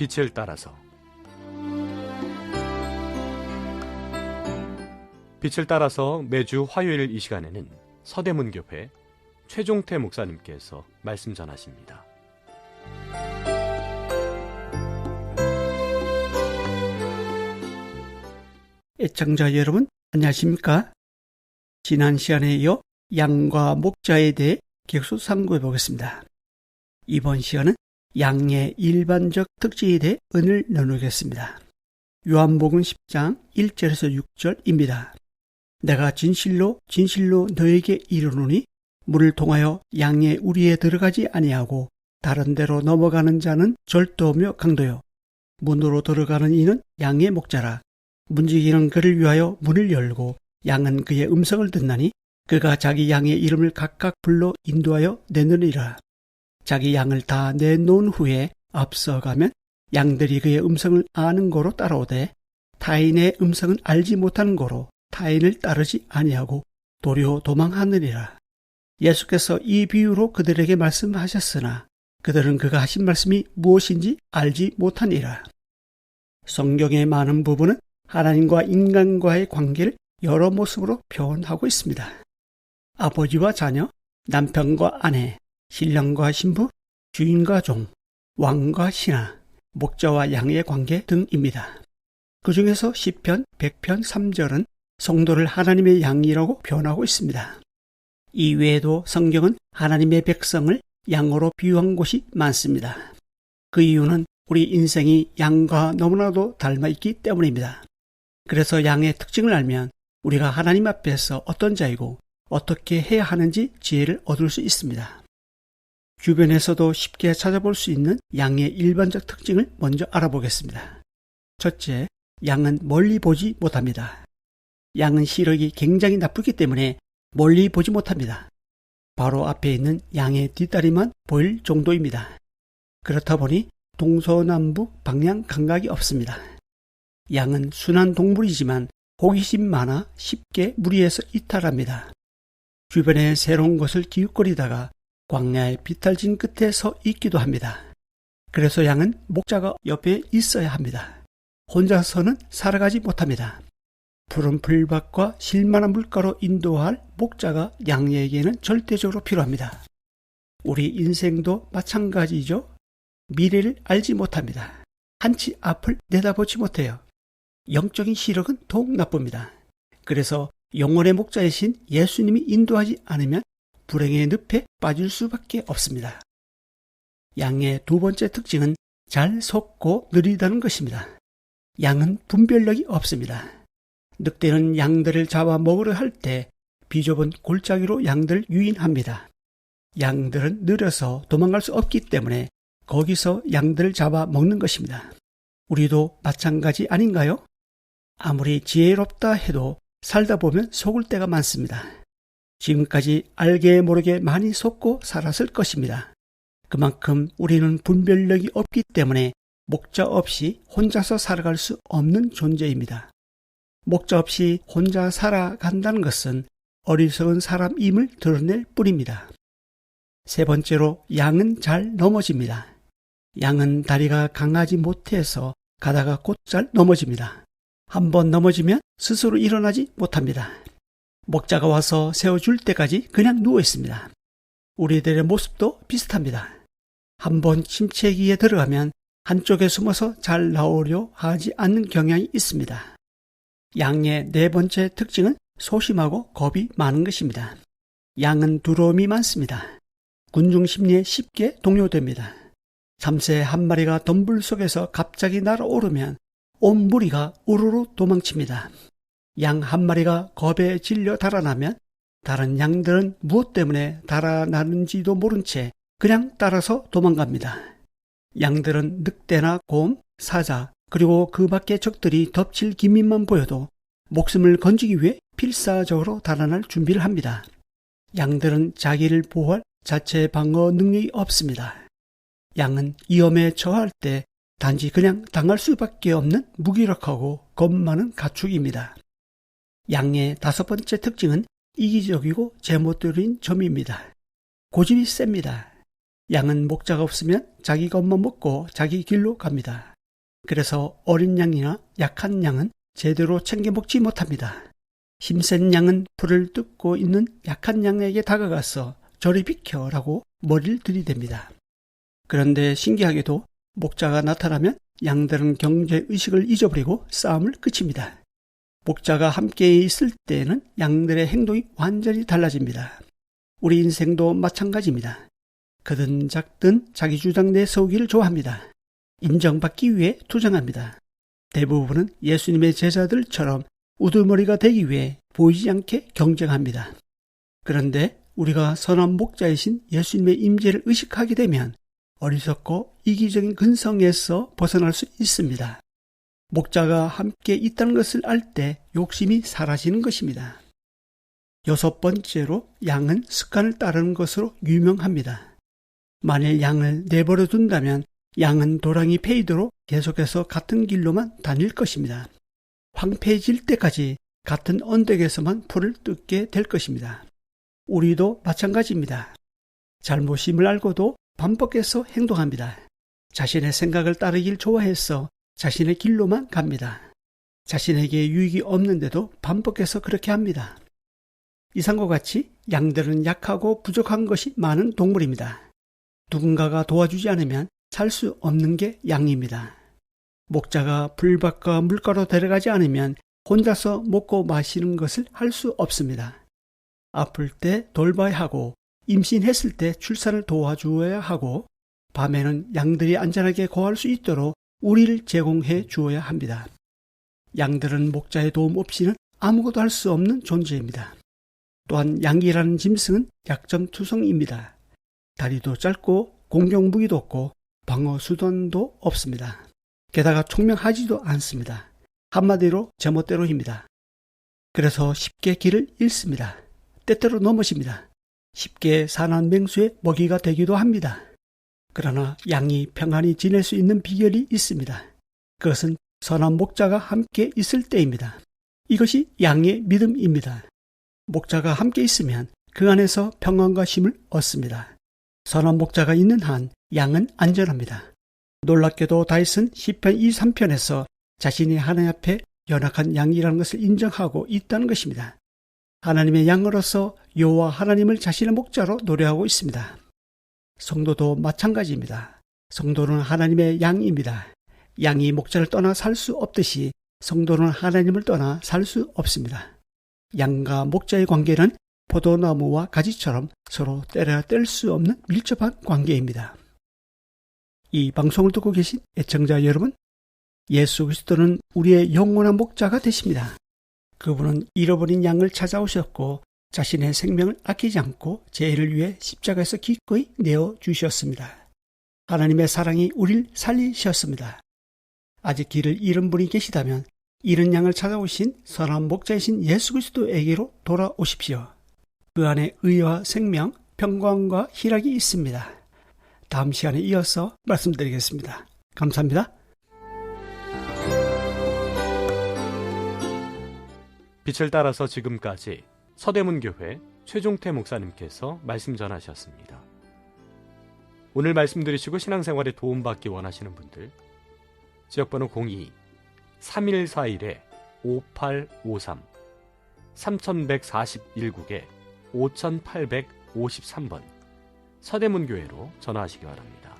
빛을 따라서 빛을 따라서 매주 화요일 이 시간에는 서대문교회 최종태 목사님께서 말씀 전하십니다. 애청자 여러분, 안녕하십니까? 지난 시간에 이어 양과 목자에 대해 계속 상고해 보겠습니다. 이번 시간은 양의 일반적 특징에 대해 은을 나누겠습니다. 요한복음 10장 1절에서 6절입니다. 내가 진실로 진실로 너에게 이르노니 물을 통하여 양의 우리에 들어가지 아니하고 다른 데로 넘어가는 자는 절도며 강도요 문으로 들어가는 이는 양의 목자라 문지기는 그를 위하여 문을 열고 양은 그의 음성을 듣나니 그가 자기 양의 이름을 각각 불러 인도하여 내느니라. 자기 양을 다 내놓은 후에 앞서가면 양들이 그의 음성을 아는 거로 따라오되 타인의 음성은 알지 못하는 거로 타인을 따르지 아니하고 도리어 도망하느니라. 예수께서 이 비유로 그들에게 말씀하셨으나 그들은 그가 하신 말씀이 무엇인지 알지 못하니라. 성경의 많은 부분은 하나님과 인간과의 관계를 여러 모습으로 표현하고 있습니다. 아버지와 자녀, 남편과 아내, 신랑과 신부, 주인과 종, 왕과 신하, 목자와 양의 관계 등입니다. 그 중에서 10편, 100편, 3절은 성도를 하나님의 양이라고 표현하고 있습니다. 이 외에도 성경은 하나님의 백성을 양으로 비유한 곳이 많습니다. 그 이유는 우리 인생이 양과 너무나도 닮아 있기 때문입니다. 그래서 양의 특징을 알면 우리가 하나님 앞에서 어떤 자이고 어떻게 해야 하는지 지혜를 얻을 수 있습니다. 주변에서도 쉽게 찾아볼 수 있는 양의 일반적 특징을 먼저 알아보겠습니다. 첫째, 양은 멀리 보지 못합니다. 양은 시력이 굉장히 나쁘기 때문에 멀리 보지 못합니다. 바로 앞에 있는 양의 뒷다리만 보일 정도입니다. 그렇다 보니 동서남북 방향 감각이 없습니다. 양은 순한 동물이지만 호기심 많아 쉽게 무리해서 이탈합니다. 주변에 새로운 것을 기웃거리다가 광야의 비탈진 끝에 서 있기도 합니다. 그래서 양은 목자가 옆에 있어야 합니다. 혼자서는 살아가지 못합니다. 푸른 풀밭과 실만한 물가로 인도할 목자가 양에게는 절대적으로 필요합니다. 우리 인생도 마찬가지죠. 미래를 알지 못합니다. 한치 앞을 내다보지 못해요. 영적인 시력은 더욱 나쁩니다. 그래서 영혼의 목자이신 예수님이 인도하지 않으면 불행의 늪에 빠질 수밖에 없습니다. 양의 두 번째 특징은 잘 솟고 느리다는 것입니다. 양은 분별력이 없습니다. 늑대는 양들을 잡아 먹으려 할 때 비좁은 골짜기로 양들을 유인합니다. 양들은 느려서 도망갈 수 없기 때문에 거기서 양들을 잡아 먹는 것입니다. 우리도 마찬가지 아닌가요? 아무리 지혜롭다 해도 살다 보면 속을 때가 많습니다. 지금까지 알게 모르게 많이 속고 살았을 것입니다. 그만큼 우리는 분별력이 없기 때문에 목자 없이 혼자서 살아갈 수 없는 존재입니다. 목자 없이 혼자 살아간다는 것은 어리석은 사람임을 드러낼 뿐입니다. 세 번째로 양은 잘 넘어집니다. 양은 다리가 강하지 못해서 가다가 곧잘 넘어집니다. 한번 넘어지면 스스로 일어나지 못합니다. 목자가 와서 세워줄 때까지 그냥 누워 있습니다. 우리들의 모습도 비슷합니다. 한번 침체기에 들어가면 한쪽에 숨어서 잘 나오려 하지 않는 경향이 있습니다. 양의 네 번째 특징은 소심하고 겁이 많은 것입니다. 양은 두려움이 많습니다. 군중 심리에 쉽게 동요됩니다. 참새 한 마리가 덤불 속에서 갑자기 날아오르면 온 무리가 우르르 도망칩니다. 양 한 마리가 겁에 질려 달아나면 다른 양들은 무엇 때문에 달아나는지도 모른 채 그냥 따라서 도망갑니다. 양들은 늑대나 곰, 사자, 그리고 그 밖의 적들이 덮칠 기민만 보여도 목숨을 건지기 위해 필사적으로 달아날 준비를 합니다. 양들은 자기를 보호할 자체 방어 능력이 없습니다. 양은 위험에 처할 때 단지 그냥 당할 수밖에 없는 무기력하고 겁 많은 가축입니다. 양의 다섯 번째 특징은 이기적이고 제멋대로인 점입니다. 고집이 셉니다. 양은 목자가 없으면 자기 것만 먹고 자기 길로 갑니다. 그래서 어린 양이나 약한 양은 제대로 챙겨 먹지 못합니다. 힘센 양은 풀을 뜯고 있는 약한 양에게 다가가서 저리 비켜라고 머리를 들이댑니다. 그런데 신기하게도 목자가 나타나면 양들은 경제 의식을 잊어버리고 싸움을 그칩니다. 목자가 함께 있을 때에는 양들의 행동이 완전히 달라집니다. 우리 인생도 마찬가지입니다. 크든 작든 자기 주장 내세우기를 좋아합니다. 인정받기 위해 투쟁합니다. 대부분은 예수님의 제자들처럼 우두머리가 되기 위해 보이지 않게 경쟁합니다. 그런데 우리가 선한 목자이신 예수님의 임재를 의식하게 되면 어리석고 이기적인 근성에서 벗어날 수 있습니다. 목자가 함께 있다는 것을 알 때 욕심이 사라지는 것입니다. 여섯 번째로 양은 습관을 따르는 것으로 유명합니다. 만일 양을 내버려 둔다면 양은 도랑이 페이도로 계속해서 같은 길로만 다닐 것입니다. 황폐해질 때까지 같은 언덕에서만 풀을 뜯게 될 것입니다. 우리도 마찬가지입니다. 잘못임을 알고도 반복해서 행동합니다. 자신의 생각을 따르길 좋아해서 자신의 길로만 갑니다. 자신에게 유익이 없는데도 반복해서 그렇게 합니다. 이상과 같이 양들은 약하고 부족한 것이 많은 동물입니다. 누군가가 도와주지 않으면 살 수 없는 게 양입니다. 목자가 불밭과 물가로 데려가지 않으면 혼자서 먹고 마시는 것을 할 수 없습니다. 아플 때 돌봐야 하고 임신했을 때 출산을 도와주어야 하고 밤에는 양들이 안전하게 거할 수 있도록 우리를 제공해 주어야 합니다. 양들은 목자의 도움 없이는 아무것도 할 수 없는 존재입니다. 또한 양이라는 짐승은 약점투성입니다. 다리도 짧고 공격 무기도 없고 방어 수단도 없습니다. 게다가 총명하지도 않습니다. 한마디로 제멋대로입니다. 그래서 쉽게 길을 잃습니다. 때때로 넘어집니다. 쉽게 산한 맹수의 먹이가 되기도 합니다. 그러나 양이 평안히 지낼 수 있는 비결이 있습니다. 그것은 선한 목자가 함께 있을 때입니다. 이것이 양의 믿음입니다. 목자가 함께 있으면 그 안에서 평안과 힘을 얻습니다. 선한 목자가 있는 한 양은 안전합니다. 놀랍게도 다윗은 시편 23편에서 자신이 하나님 앞에 연약한 양이라는 것을 인정하고 있다는 것입니다. 하나님의 양으로서 여호와 하나님을 자신의 목자로 노래하고 있습니다. 성도도 마찬가지입니다. 성도는 하나님의 양입니다. 양이 목자를 떠나 살 수 없듯이 성도는 하나님을 떠나 살 수 없습니다. 양과 목자의 관계는 포도나무와 가지처럼 서로 때려야 뗄수 없는 밀접한 관계입니다. 이 방송을 듣고 계신 애청자 여러분, 예수 그리스도는 우리의 영원한 목자가 되십니다. 그분은 잃어버린 양을 찾아오셨고 자신의 생명을 아끼지 않고 죄를 위해 십자가에서 기꺼이 내어 주셨습니다. 하나님의 사랑이 우리를 살리셨습니다. 아직 길을 잃은 분이 계시다면 잃은 양을 찾아오신 선한 목자이신 예수 그리스도에게로 돌아오십시오. 그 안에 의와 생명, 평강과 희락이 있습니다. 다음 시간에 이어서 말씀드리겠습니다. 감사합니다. 빛을 따라서 지금까지 서대문교회 최종태 목사님께서 말씀 전하셨습니다. 오늘 말씀 들으시고 신앙생활에 도움받기 원하시는 분들 지역번호 02 3141에 5853 3141국에 5853번 서대문교회로 전화하시기 바랍니다.